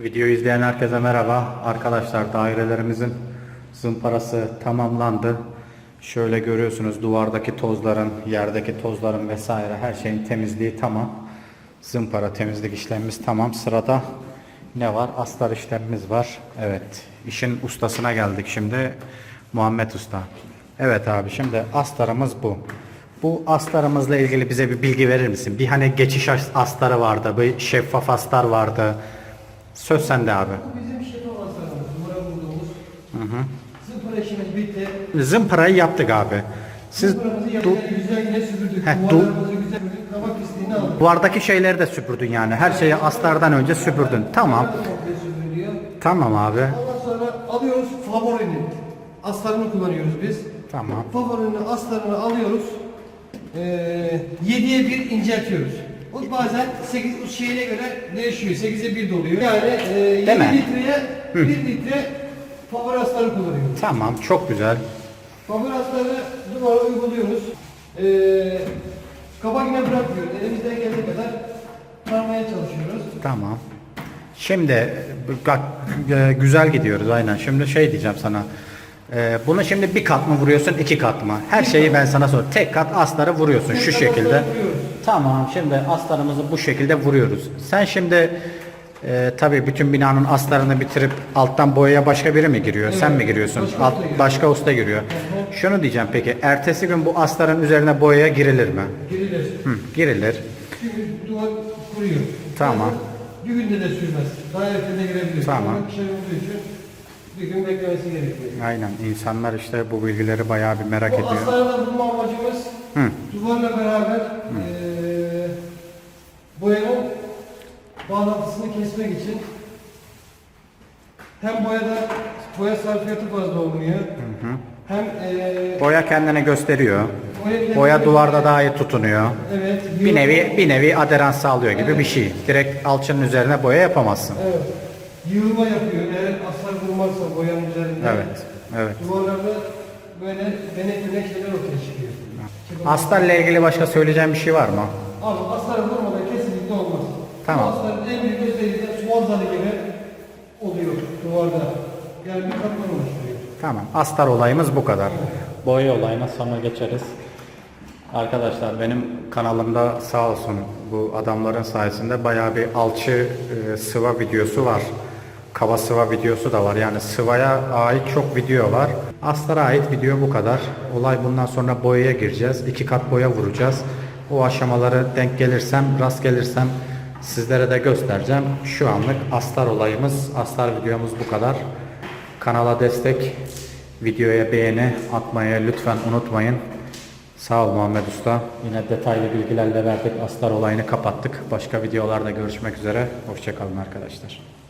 Videoyu izleyen herkese merhaba. Arkadaşlar dairelerimizin zımparası tamamlandı. Şöyle görüyorsunuz duvardaki tozların, yerdeki tozların vesaire her şeyin temizliği tamam. Zımpara temizlik işlemimiz tamam. Sırada ne var? Astar işlemimiz var. Evet. işin ustasına geldik şimdi. Muhammed Usta. Evet abi şimdi astarımız bu. Bu astarımızla ilgili bize bir bilgi verir misin? Bir hani geçiş as- astarı vardı, bir şeffaf astar vardı. Söz sende abi. Bu bizim şefe hastalarımız, numara bulduğumuz. Zımpara işimiz bitti. Zımparayı yaptık abi. Siz Zımparamızı du- yaptık, güzel yine süpürdük. Heh, du- Duvarlarımızı güzel süpürdük, kabak pisliğini aldık. duvardaki şeyleri de süpürdün yani. Her şeyi astardan önce süpürdün. Tamam. Komple süpürülüyor. Tamam abi. Ondan sonra alıyoruz favorinin. Astarını kullanıyoruz biz. Tamam. Favorinin astarını alıyoruz. Ee, 7'ye 1 inceltiyoruz. O bazen 8 şeyine göre değişiyor. 8'e 1 doluyor. Yani e, 7 Değil mi? litreye 1 litre favori astarı kullanıyoruz. Tamam. Çok güzel. Fabrikasları duvara uyguluyoruz. Ee, kabak yine bırakmıyoruz. Elimizden geldiği kadar tarmaya çalışıyoruz. Tamam. Şimdi bak e, güzel gidiyoruz aynen. Şimdi şey diyeceğim sana. E, bunu şimdi bir kat mı vuruyorsun, iki kat mı? Her şeyi ben sana sor. Tek kat astarı vuruyorsun şu şekilde. astarı vuruyoruz. Tamam. Şimdi astarımızı bu şekilde vuruyoruz. Sen şimdi e, tabii bütün binanın astarını bitirip alttan boyaya başka biri mi giriyor? Sen mi giriyorsun? başka Alt, usta giriyor. başka usta giriyor. Şunu diyeceğim peki. Ertesi gün bu astarın üzerine boyaya girilir mi? Girilir. Hı, girilir. Çünkü duvar kuruyor. Tamam. Bir günde de sürmez. Daha erken de girebilir. Tamam. Ama Şey olduğu için bir gün beklemesi gerekiyor. Aynen. İnsanlar işte bu bilgileri bayağı bir merak Bu ediyor. astarla bulma amacımız Hı. duvarla beraber eee boyanın bağlantısını kesmek için hem boyada boya sarfiyatı fazla olmuyor. Hem eee Boya kendini gösteriyor. boya, Boya duvarda daha iyi tutunuyor. Evet. Bir nevi bir nevi aderans sağlıyor gibi bir şey. Direkt alçının üzerine boya yapamazsın. Evet. Yığılma yapıyor. Eğer astar vurmazsa boyanın üzerinde. Evet. Evet. Duvarlarda böyle denek denek şeyler ortaya çıkıyor. Çıkıyor. Astarla ilgili başka söyleyeceğim bir şey var mı? Ama astar vurmadan kesinlikle olmaz. Tamam. Bu astarın en büyük özelliği de sual zarı gibi oluyor duvarda. Yani bir katman oluşturuyor. Tamam. Astar olayımız bu kadar. Boya olayına sonra geçeriz. Arkadaşlar benim kanalımda sağ olsun bu adamların sayesinde bayağı bir alçı e, sıva videosu var. Kaba sıva videosu da var. Yani sıvaya ait çok video var. Astar'a ait video bu kadar. Olay bundan sonra boyaya gireceğiz. İki kat boya vuracağız. O aşamaları denk gelirsem, rast gelirsem sizlere de göstereceğim. Şu anlık astar olayımız, astar videomuz bu kadar. Kanala destek, videoya beğeni atmayı lütfen unutmayın. Sağ ol Muhammed Usta. Yine detaylı bilgilerle verdik. Astar olayını kapattık. Başka videolarda görüşmek üzere. Hoşçakalın arkadaşlar.